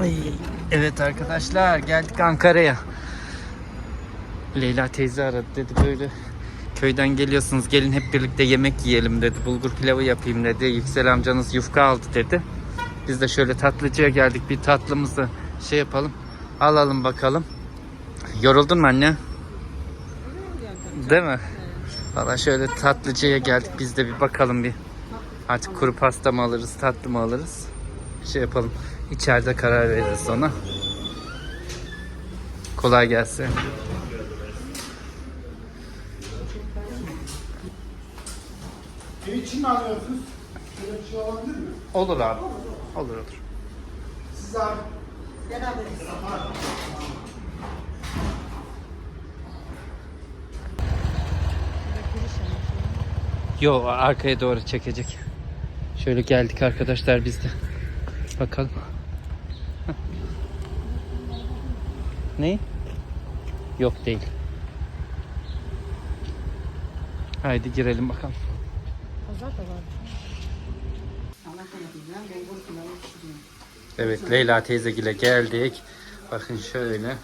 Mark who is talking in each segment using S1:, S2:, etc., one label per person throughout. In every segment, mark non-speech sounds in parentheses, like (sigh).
S1: Ay, evet arkadaşlar geldik Ankara'ya. Leyla teyze aradı dedi böyle köyden geliyorsunuz gelin hep birlikte yemek yiyelim dedi. Bulgur pilavı yapayım dedi. Yüksel amcanız yufka aldı dedi. Biz de şöyle tatlıcıya geldik bir tatlımızı şey yapalım. Alalım bakalım. Yoruldun mu anne? Değil mi? Valla şöyle tatlıcıya geldik biz de bir bakalım bir. Artık kuru pasta mı alırız tatlı mı alırız? Şey yapalım. İçeride karar veririz ona. Kolay gelsin.
S2: İçin mi arıyorsunuz? Şöyle bir şey olabilir mi?
S1: Olur abi. Olur olur.
S2: Siz abi.
S1: Yo arkaya doğru çekecek. Şöyle geldik arkadaşlar biz de. Bakalım. Ne? Yok değil. Haydi girelim bakalım. Evet Leyla teyzegile geldik. Bakın şöyle.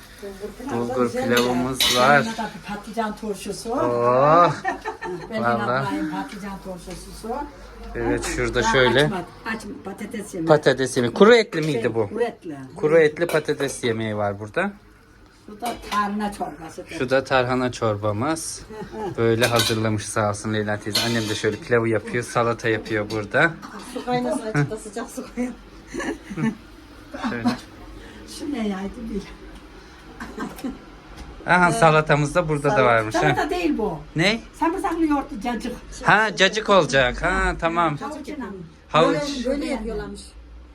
S1: Bulgur pilavımız var.
S3: Patlıcan turşusu.
S1: Oh.
S3: Ablayım patlıcan turşusu.
S1: Evet şurada şöyle.
S3: Açma, aç patates yemeği.
S1: Patates yemeği. Kuru etli miydi bu?
S3: Kuru etli.
S1: Kuru etli patates yemeği var burada.
S3: Bu da tarhana çorbası.
S1: Şu da tarhana çorbamız. (laughs) Böyle hazırlamış sağ olsun Leyla teyze. Annem de şöyle pilavı yapıyor, salata yapıyor burada.
S3: Su kaynasın (laughs) açıkta sıcak su koyun.
S1: Şöyle. (laughs)
S3: Şu ne yaydı bil.
S1: Aha salatamız da burada da varmış. Ha.
S3: Salata değil bu.
S1: Ne?
S3: Sarımsaklı yoğurtlu cacık.
S1: Ha cacık olacak. Ha tamam. Havuç.
S3: Böyle, böyle yapıyorlarmış.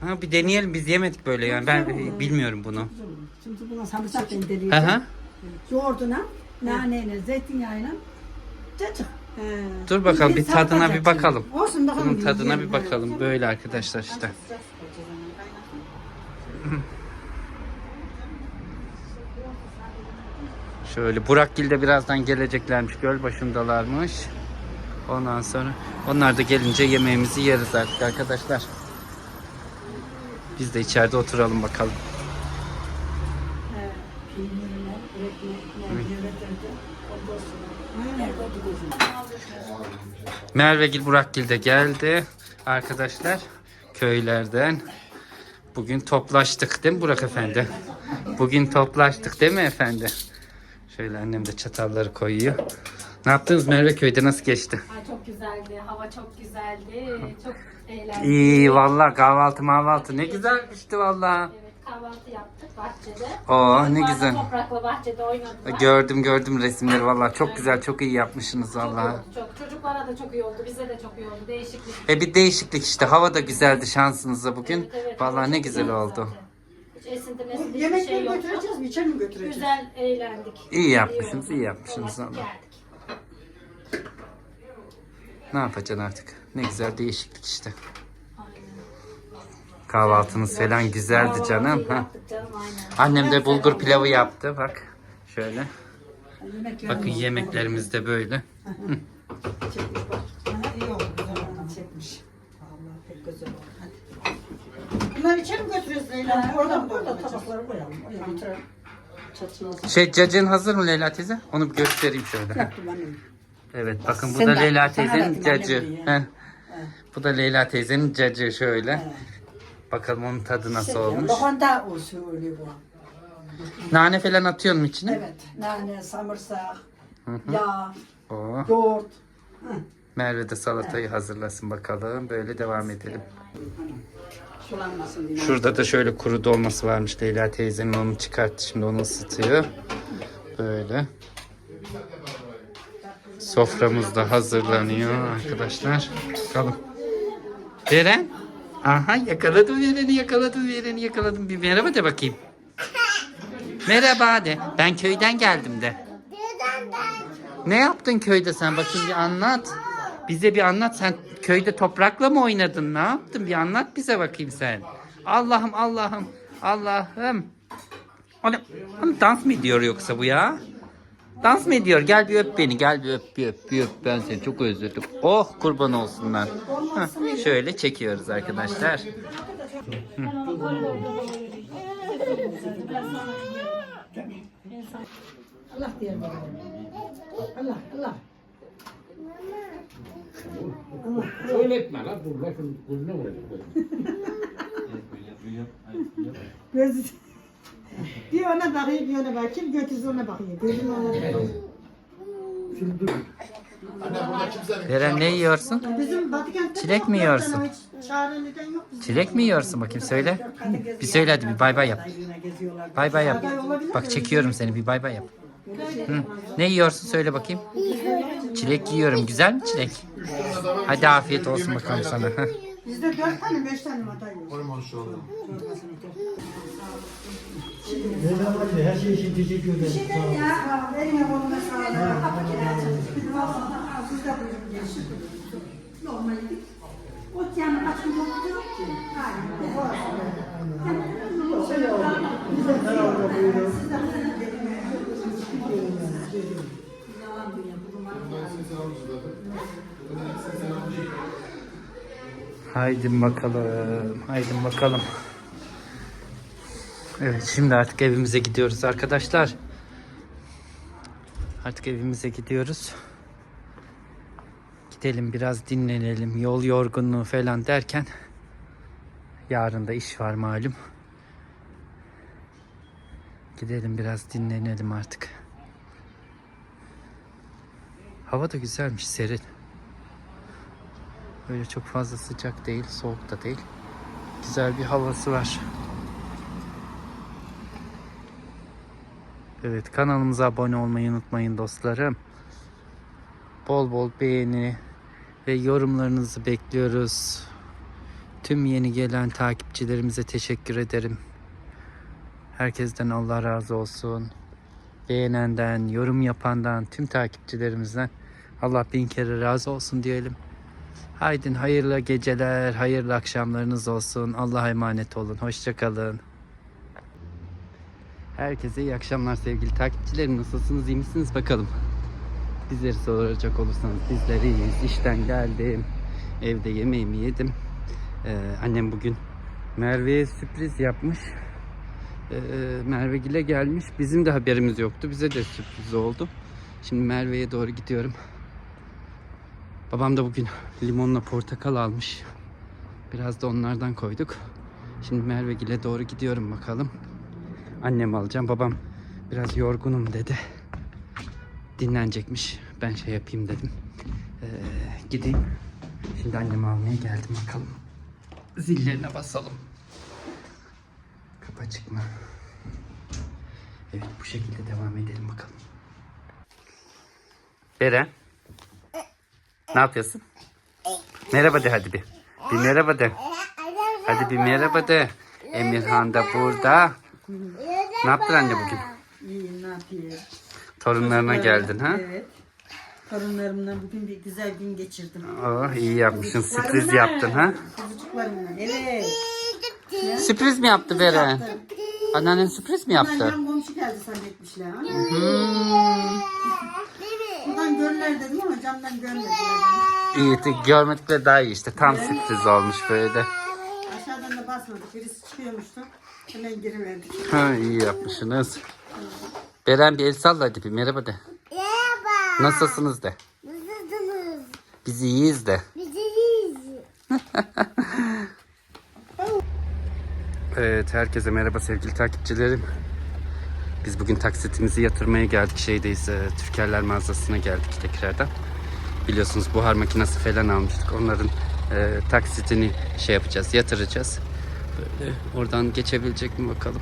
S1: Ha bir deneyelim biz yemedik böyle yani. Ben bilmiyorum bunu.
S3: Şimdi buna sarımsak
S1: Hı hı.
S3: Yoğurduna, naneyle, zeytinyağıyla cacık.
S1: Dur bakalım bir
S3: salata
S1: tadına bir
S3: cacık.
S1: bakalım.
S3: Olsun bakalım.
S1: Bunun tadına bir
S3: ha.
S1: bakalım. Böyle arkadaşlar işte. (laughs) Şöyle Burakgil de birazdan geleceklermiş. Göl başındalarmış. Ondan sonra onlar da gelince yemeğimizi yeriz artık arkadaşlar. Biz de içeride oturalım bakalım.
S3: Sonra- Nerede oturuyorsun?
S1: Mervegil Burakgil de geldi. Arkadaşlar köylerden. Bugün toplaştık değil mi Burak Efendi? Bugün toplaştık değil mi efendi? Şöyle annem de çatalları koyuyor. Ne yaptınız Merve köyde nasıl geçti?
S4: Ay çok güzeldi. Hava çok güzeldi. Çok eğlendik.
S1: İyi vallahi kahvaltı mahvaltı ne güzelmişti vallahi.
S4: Evet kahvaltı yaptık bahçede.
S1: Oo, ne güzel.
S4: Toprakla bahçede oynadılar.
S1: Gördüm gördüm resimleri vallahi çok güzel çok iyi yapmışsınız
S4: Çok oldu, çok. Çocuklara da çok iyi oldu. Bize de çok iyi oldu. Değişiklik.
S1: E bir değişiklik işte hava da güzeldi şansınıza bugün.
S4: Evet, evet,
S1: Vallahi
S4: hava
S1: ne güzel oldu.
S4: Hiç esinti mesinti hiçbir
S3: Yemekleri
S4: şey yoktu.
S3: götüreceğiz mi? İçeri mi götüreceğiz?
S4: Güzel eğlendik.
S1: İyi yapmışsınız, iyi yapmışsınız
S4: Dolaştık
S1: vallahi.
S4: geldik.
S1: Ne yapacaksın artık? Ne güzel değişiklik işte. Kahvaltınız falan güzeldi canım. Ha. Annem de bulgur pilavı yaptı bak. Şöyle. Bakın yemeklerimiz de böyle.
S3: çekmiş bak. Ha, iyi oldu. Güzel oldu. Çekmiş. Vallahi pek güzel oldu. Hadi. Bunları içeri mi götürüyoruz Leyla? Orada mı? Orada tabakları koyalım.
S1: Şey cacığın hazır mı Leyla teyze? Onu bir göstereyim şöyle. Evet bakın bu da Leyla teyzenin cacığı. Heh. Bu da Leyla teyzenin cacığı şöyle. Bakalım onun tadı nasıl
S3: Şey,
S1: olmuş.
S3: Lokanta usulü bu.
S1: Nane falan atıyor mu içine?
S3: Evet. Nane, samırsak, yağ,
S1: Oo.
S3: yoğurt.
S1: Merve de salatayı hazırlasın bakalım. Böyle devam edelim.
S3: Sulanmasın diye.
S1: Şurada da şöyle kuru dolması varmış Leyla teyzenin onu çıkarttı şimdi onu ısıtıyor. Böyle. Soframız da hazırlanıyor arkadaşlar. Bakalım. Veren? Aha yakaladım Veren'i yakaladım Veren'i yakaladım. Bir merhaba de bakayım. (laughs) Merhaba de. Ben köyden geldim de. Ne yaptın köyde sen bakayım bir anlat. Bize bir anlat. Sen köyde toprakla mı oynadın? Ne yaptın? Bir anlat bize bakayım sen. Allah'ım Allah'ım Allah'ım. Oğlum, oğlum dans mı ediyor yoksa bu ya? Dans mı ediyor? Gel bir öp beni. Gel bir öp bir öp bir öp. Ben seni çok özledim. Oh kurban olsun ben. Heh, şöyle çekiyoruz arkadaşlar.
S3: Allah diye baba. Allah Allah.
S5: Söyletme lan dur lafın gözüne vuracak.
S3: Gözü. Bir ona bakıyor, bir ona bakıyor. Kim götürsün ona bakıyor. Gözüm ona bakıyor.
S5: Şimdi dur.
S2: Anne burada kimsenin
S1: Beren ne yiyorsun?
S3: Bizim Batıkent'te
S1: Çilek mi yiyorsun?
S3: yok bizim.
S1: Çilek mi yiyorsun bakayım söyle. Bir söyle hadi bir bay bay yap. Bay bay yap. Bak çekiyorum seni bir bay bay yap. Hı. Ne yiyorsun söyle bakayım. Çilek yiyorum. Güzel mi çilek? Hadi afiyet olsun bakalım sana.
S3: Bizde dört tane, beş tane aday yok.
S2: koyma şu.
S5: Neden var her şey için teşekkür ederim.
S3: Bir şey değil ya. Eline koluna sağlık. Kapı kiracı. Bizim ağzına siz de buyurun. Gelin. Normal yedik. Ot yanı kaç gün yoktu yok ki. Oldu. Siz de buyurun. Yalan dünya.
S1: Haydi bakalım. Haydi bakalım. Evet şimdi artık evimize gidiyoruz arkadaşlar. Artık evimize gidiyoruz. Gidelim biraz dinlenelim. Yol yorgunluğu falan derken yarın da iş var malum. Gidelim biraz dinlenelim artık. Hava da güzelmiş serin. Öyle çok fazla sıcak değil, soğuk da değil. Güzel bir havası var. Evet, kanalımıza abone olmayı unutmayın dostlarım. Bol bol beğeni ve yorumlarınızı bekliyoruz. Tüm yeni gelen takipçilerimize teşekkür ederim. Herkesten Allah razı olsun. Beğenenden, yorum yapandan, tüm takipçilerimizden Allah bin kere razı olsun diyelim. Haydin hayırlı geceler, hayırlı akşamlarınız olsun. Allah'a emanet olun. Hoşçakalın. Herkese iyi akşamlar sevgili takipçilerim. Nasılsınız, iyi misiniz bakalım. Bizleri soracak olursanız bizler iyiyiz. İşten geldim. Evde yemeğimi yedim. Ee, annem bugün Merve'ye sürpriz yapmış. Ee, Merve Gile gelmiş. Bizim de haberimiz yoktu. Bize de sürpriz oldu. Şimdi Merve'ye doğru gidiyorum. Babam da bugün limonla portakal almış. Biraz da onlardan koyduk. Şimdi Mervegil'e doğru gidiyorum bakalım. Annem alacağım. Babam biraz yorgunum dedi. Dinlenecekmiş. Ben şey yapayım dedim. Ee, gideyim. Şimdi annemi almaya geldim bakalım. Zillerine basalım. Kapı açık mı? Evet bu şekilde devam edelim bakalım. Beren. Ne yapıyorsun? Merhaba de hadi bir. Bir merhaba de. Hadi bir merhaba de. Emirhan da burada. Ne yaptın anne bugün?
S3: İyi ne yapayım?
S1: Torunlarına geldin ha?
S3: Evet. Torunlarımla bugün bir güzel gün geçirdim.
S1: Oh iyi yapmışsın. Sürpriz yaptın ha?
S3: Çocuklarımla. Evet.
S1: Sürpriz mi yaptı Beren? Anneannen sürpriz mi yaptı?
S3: yan komşu geldi zannetmişler. Ha?
S1: Hmm.
S3: Buradan görürler dedim ama camdan görmediler.
S1: İyi görmedikleri daha iyi işte. Tam sürpriz olmuş böyle.
S3: Aşağıdan da basmadık. Birisi çıkıyormuştu. Hemen giriverdik.
S1: Ha, iyi yapmışsınız. Beren bir el salla hadi bir merhaba de.
S6: Merhaba.
S1: Nasılsınız de.
S6: Nasılsınız?
S1: Biz iyiyiz de.
S6: Biz iyiyiz. (laughs)
S1: Evet herkese merhaba sevgili takipçilerim. Biz bugün taksitimizi yatırmaya geldik. Şeydeyiz e, Türkerler mağazasına geldik tekrardan. Biliyorsunuz buhar makinesi falan almıştık. Onların e, taksitini şey yapacağız, yatıracağız. Oradan geçebilecek mi bakalım.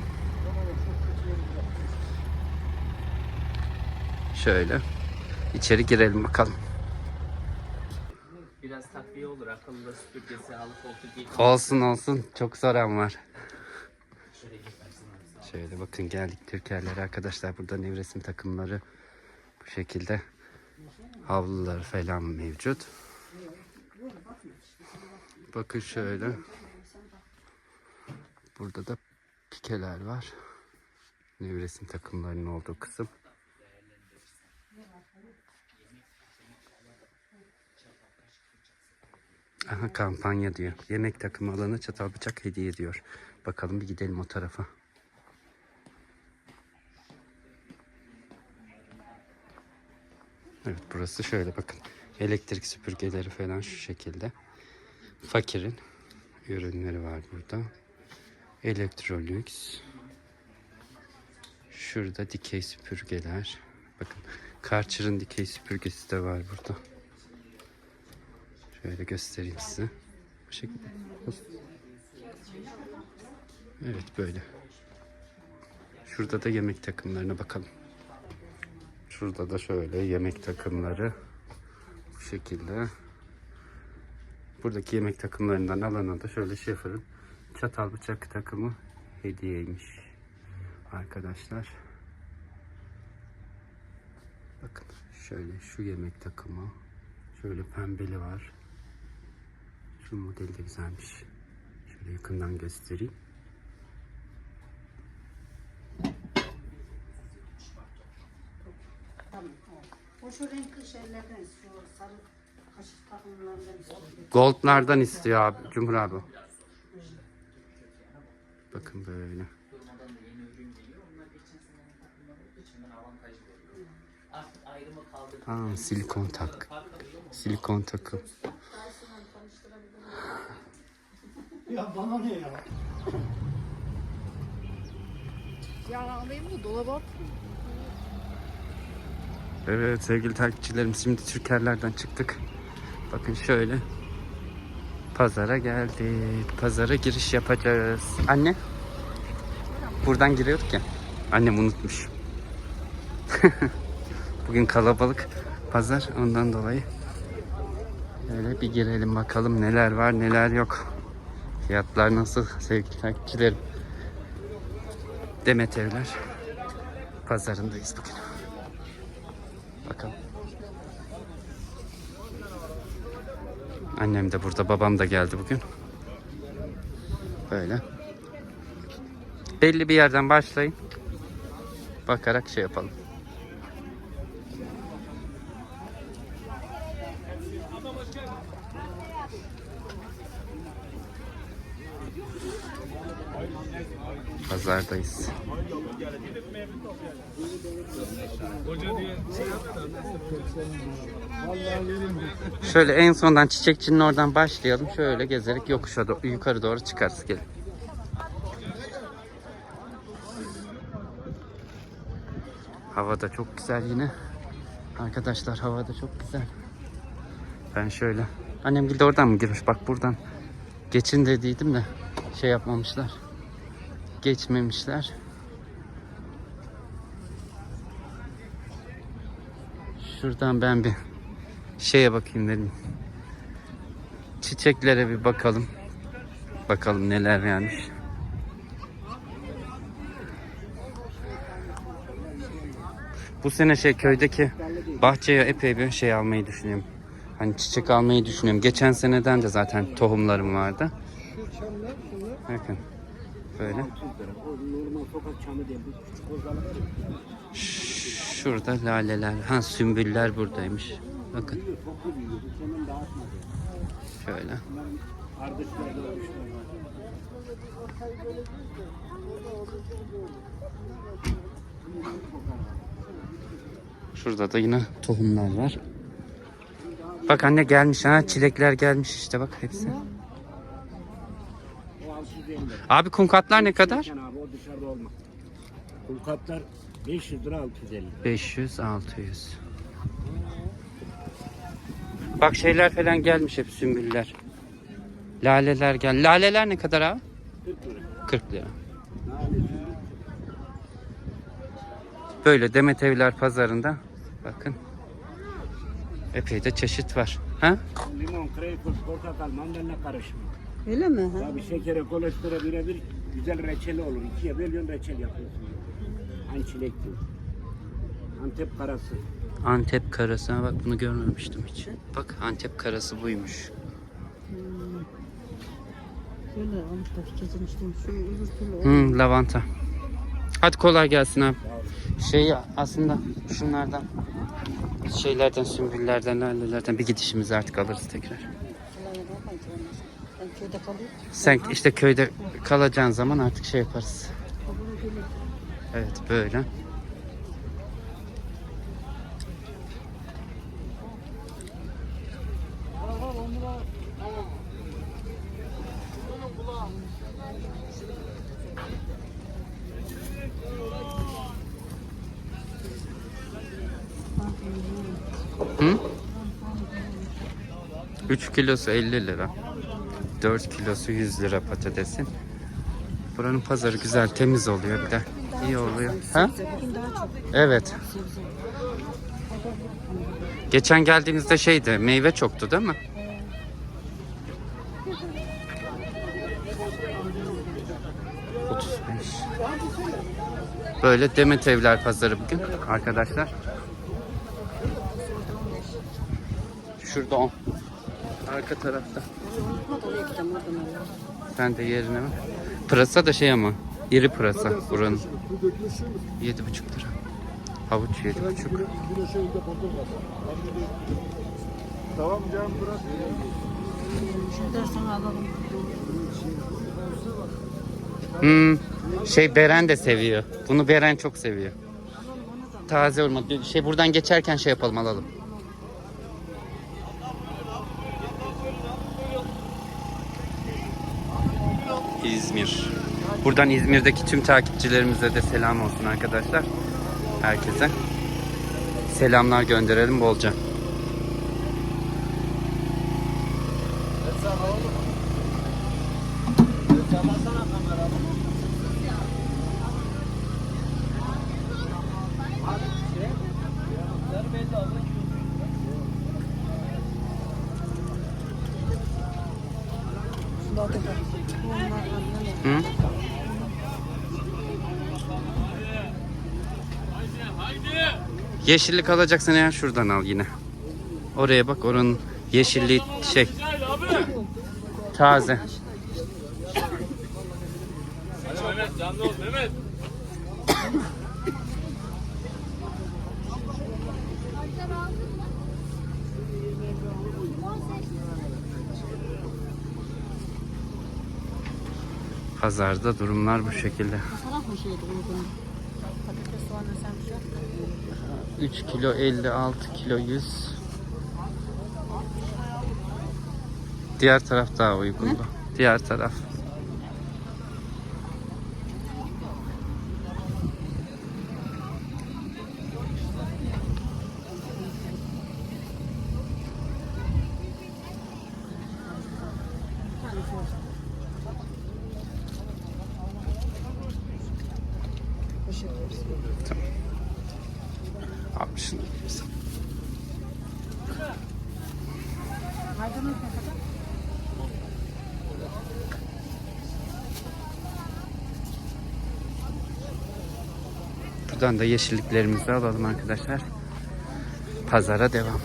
S1: Şöyle. içeri girelim bakalım. Biraz takviye olur. Akıllı süpürgesi, halı koltuk Olsun olsun. Çok soran var. Şöyle bakın geldik Türkerlere arkadaşlar. Burada nevresim takımları bu şekilde havlular falan mevcut. Bakın şöyle. Burada da pikeler var. Nevresim takımlarının olduğu kısım. Aha kampanya diyor. Yemek takımı alana çatal bıçak hediye ediyor. Bakalım bir gidelim o tarafa. Evet burası şöyle bakın. Elektrik süpürgeleri falan şu şekilde. Fakirin ürünleri var burada. Electrolux. Şurada dikey süpürgeler. Bakın Karcher'ın dikey süpürgesi de var burada. Şöyle göstereyim size. Bu şekilde. Evet böyle. Şurada da yemek takımlarına bakalım. Şurada da şöyle yemek takımları. Bu şekilde. Buradaki yemek takımlarından alana da şöyle şefırın çatal bıçak takımı hediyeymiş. Arkadaşlar. Bakın şöyle şu yemek takımı. Şöyle pembeli var. Şu model de güzelmiş. Şöyle yakından göstereyim.
S3: O şu renkli şeylerden istiyor. Sarı kaşık takımlarından istiyor.
S1: Goldlardan istiyor abi, Cumhur abi. Bakın böyle. Aa, silikon tak. Silikon takım.
S2: Ya bana ne ya?
S1: Evet sevgili takipçilerim şimdi Türkerlerden çıktık. Bakın şöyle. Pazara geldik. Pazara giriş yapacağız. Anne. Buradan giriyorduk ya. Annem unutmuş. (laughs) Bugün kalabalık pazar ondan dolayı. Öyle bir girelim bakalım neler var neler yok. Fiyatlar nasıl sevgili takipçilerim. Demet Evler pazarındayız bugün. Bakalım. Annem de burada, babam da geldi bugün. Böyle. Belli bir yerden başlayın. Bakarak şey yapalım. Pazardayız. Şöyle en sondan çiçekçinin oradan başlayalım. Şöyle gezerek yokuşa do- yukarı doğru çıkarız. Gelin. Hava da çok güzel yine. Arkadaşlar hava da çok güzel. Ben şöyle. Annem de oradan mı girmiş? Bak buradan. Geçin dediydim de şey yapmamışlar. Geçmemişler. Şuradan ben bir şeye bakayım dedim. Çiçeklere bir bakalım. Bakalım neler gelmiş. Bu sene şey köydeki bahçeye epey bir şey almayı düşünüyorum. Hani çiçek almayı düşünüyorum. Geçen seneden de zaten tohumlarım vardı. Bakın. Böyle. Şurada laleler. Ha sümbüller buradaymış. Bakın. Şöyle. Şurada da yine tohumlar var. Bak anne gelmiş ha. Çilekler gelmiş işte bak hepsi.
S5: O 650 lira.
S1: Abi kumkatlar ne kadar?
S5: Kulkatlar 500 lira 650 lira.
S1: 500 600. Bak şeyler falan gelmiş hep sümbüller. Laleler gel. Laleler ne kadar abi?
S5: 40 lira.
S1: 40 lira. Böyle Demet Evler pazarında bakın. Epey de çeşit var. Ha?
S5: Limon, greyfurt, portakal, mandalina karışımı.
S3: Öyle mi? Ha?
S5: Tabii şekere, kolesterol birebir güzel reçeli olur. İkiye bölüyorsun reçel yapıyorsun. Aynı çilek gibi. Antep karası.
S1: Antep karası. Ha, bak bunu görmemiştim hiç. Bak Antep karası buymuş.
S3: Öyle almışlar kesilmiştim. Şu öbür türlü
S1: Hmm, lavanta. Hadi kolay gelsin abi. Şey aslında şunlardan şeylerden sümbüllerden lalelerden bir gidişimizi artık alırız tekrar. Sen işte köyde kalacağın zaman artık şey yaparız. Evet böyle. Hı? 3 kilosu 50 lira. 4 kilosu 100 lira patatesin. Buranın pazarı güzel, temiz oluyor bir de. İyi oluyor. Ha? Evet. Geçen geldiğimizde şeydi, meyve çoktu değil mi? Böyle Demet Evler Pazarı bugün arkadaşlar. Şurada 10. Arka tarafta. Sen de yerine mi? Pırasa da şey ama. iri pırasa buranın. Yedi buçuk lira. Havuç yedi buçuk.
S2: Tamam canım bırak.
S3: Sana alalım.
S1: Hmm, şey Beren de seviyor. Bunu Beren çok seviyor. Taze olma. Şey buradan geçerken şey yapalım alalım. Buradan İzmir'deki tüm takipçilerimize de selam olsun arkadaşlar. Herkese. Selamlar gönderelim bolca. Hı? Yeşillik alacaksan eğer şuradan al yine. Oraya bak oranın yeşilliği şey. Taze. Pazarda durumlar bu şekilde.
S3: Uygun? Patates bir şey
S1: 3 kilo 50, 6 kilo 100. Diğer taraf daha uygundu. Diğer taraf. Abi şunu Buradan da yeşilliklerimizi alalım arkadaşlar. Pazara devam.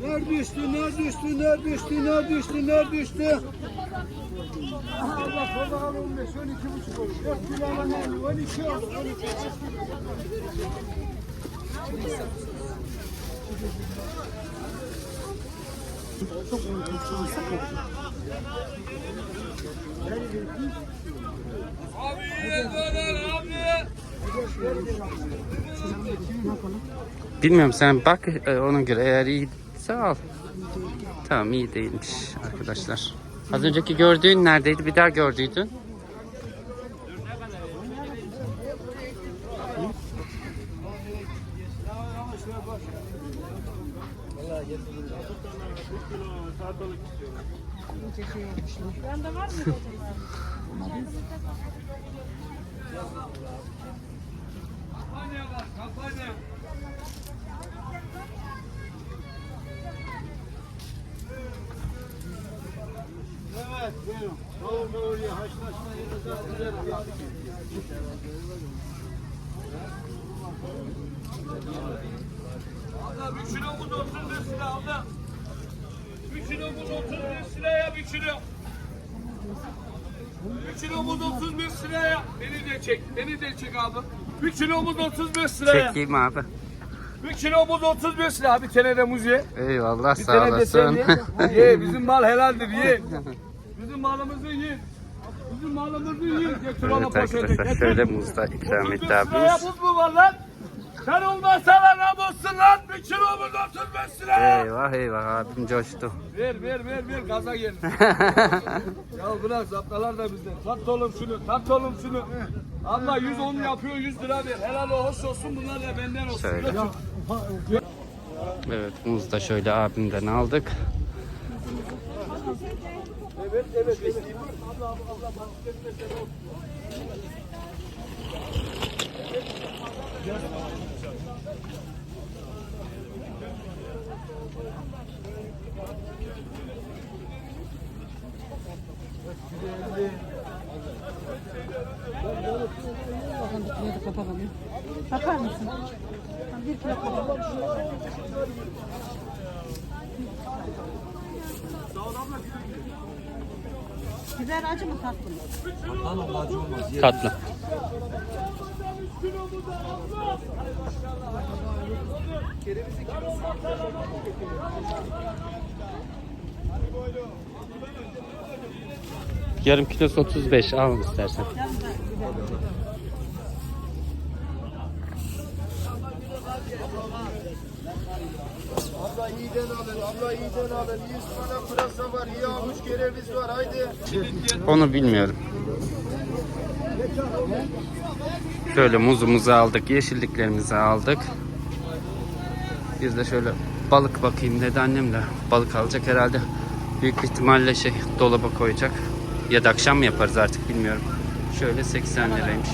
S2: Nerede düştü? Nerede düştü? Nerede düştü? Nerede düştü? Nerede düştü? Nerede düştü? Aha bak portakal 15, 12 buçuk oldu. 4 kilo alan 12 oldu. 12.
S1: Bilmiyorum sen bak e, ona göre eğer iyiyse al. Tamam iyi değilmiş arkadaşlar. Az önceki gördüğün neredeydi? Bir daha gördüydün. (laughs)
S2: Evet, buyurun. Doğru doğru haşlaşma yeri güzel bir.
S7: Abla bir kilo muz 35 lira abla. Bir kilo muz 35 liraya bir kilo. Bir kilo muz 35 liraya. Beni de çek. Beni de çek abi. Bir kilo muz 35 liraya.
S1: Çekeyim abi.
S7: Bir kilo muz 35 lira. Bir tane de muz ye.
S1: Eyvallah
S7: Bir
S1: sağ
S7: tane de sen
S1: olasın.
S7: ye. (laughs) ye. Bizim mal helaldir ye. (laughs) Bizim malımızı ye. Bizim malımızı ye. Getir ona
S1: Evet arkadaşlar
S7: getir.
S1: şöyle muzda ikram
S7: 35
S1: etti
S7: liraya
S1: abimiz.
S7: muz mu var lan? Sen olmazsa lan namussun lan. Bir kilo muz 35 liraya.
S1: Eyvah eyvah abim coştu.
S7: Ver ver ver ver gaza gel. (laughs) ya bırak zaptalar da bizden. Tat oğlum şunu, tat oğlum şunu. Abla 110 yapıyor 100 lira ver. Helal o hoş olsun bunlar da benden olsun.
S1: Şöyle. Evet muz da şöyle abimden aldık.
S7: Evet evet evet.
S3: Bakar mısın? Bir kilo kapalı. Biber acı mı tatlı mı?
S1: Tatlı. Yarım kilosu 35 al istersen.
S2: Abla iyiden alın, abla iyiden alın. İyi ıspanak pırasa var, iyi avuç kereviz var. Haydi.
S1: Onu bilmiyorum. Şöyle muzumuzu aldık, yeşilliklerimizi aldık. Bir de şöyle balık bakayım dedi annem de. Balık alacak herhalde. Büyük ihtimalle şey dolaba koyacak. Ya da akşam mı yaparız artık bilmiyorum. Şöyle 80 liraymış.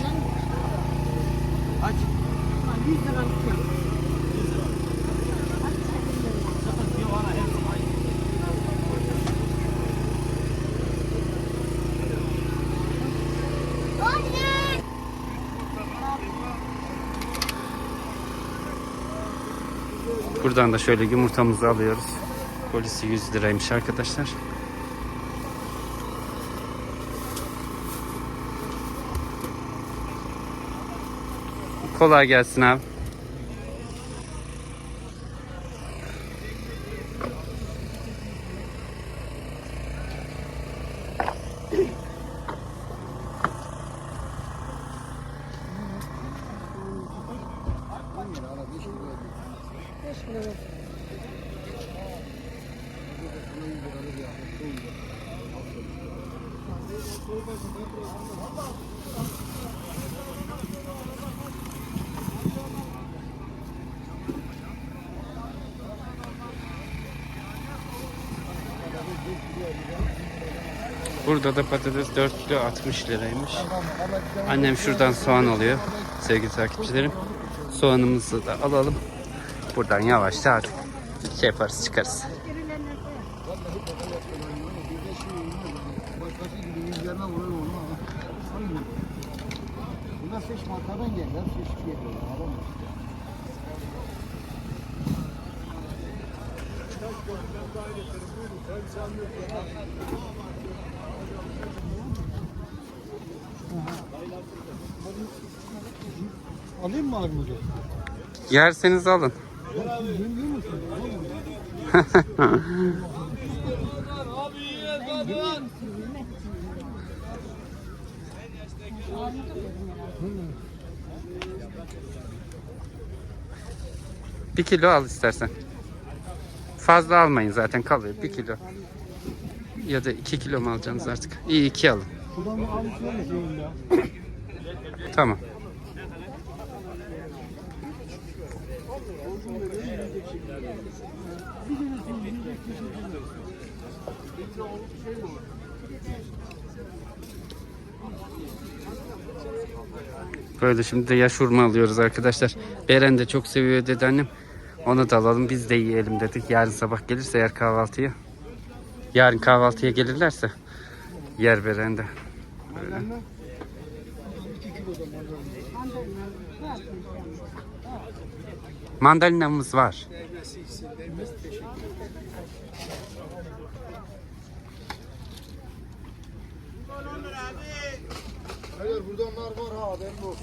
S1: Buradan da şöyle yumurtamızı alıyoruz. Polisi 100 liraymış arkadaşlar. Kolay gelsin abi. Burada da patates 4 kilo 60 liraymış. Annem şuradan soğan alıyor sevgili takipçilerim. Soğanımızı da alalım. Buradan yavaşça artık şey yaparız çıkarız.
S2: Bunlar seç Alayım mı armudu?
S1: Yerseniz alın. (laughs) Bir kilo al istersen. Fazla almayın zaten kalıyor. Bir kilo. Ya da iki kilo mu alacaksınız artık? İyi iki alın. Böyle şimdi de yaş hurma alıyoruz arkadaşlar. Beren de çok seviyor dedi annem. Onu da alalım biz de yiyelim dedik. Yarın sabah gelirse yer kahvaltıya. Yarın kahvaltıya gelirlerse yer Beren de. Böyle. Mandalinamız var.
S2: Değmesi için değmesi teşekkür ederim. Hayır burada onlar var ha ben bu.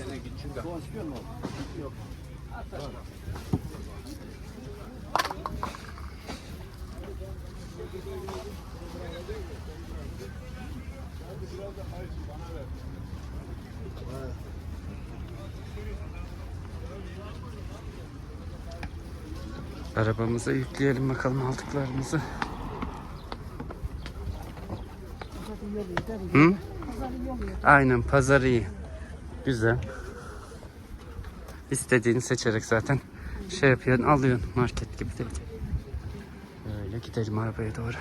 S1: Arabamıza yükleyelim bakalım aldıklarımızı. Hı? Aynen pazar iyi. Güzel. İstediğini seçerek zaten şey yapıyorsun alıyorsun market gibi değil. Böyle gidelim arabaya doğru.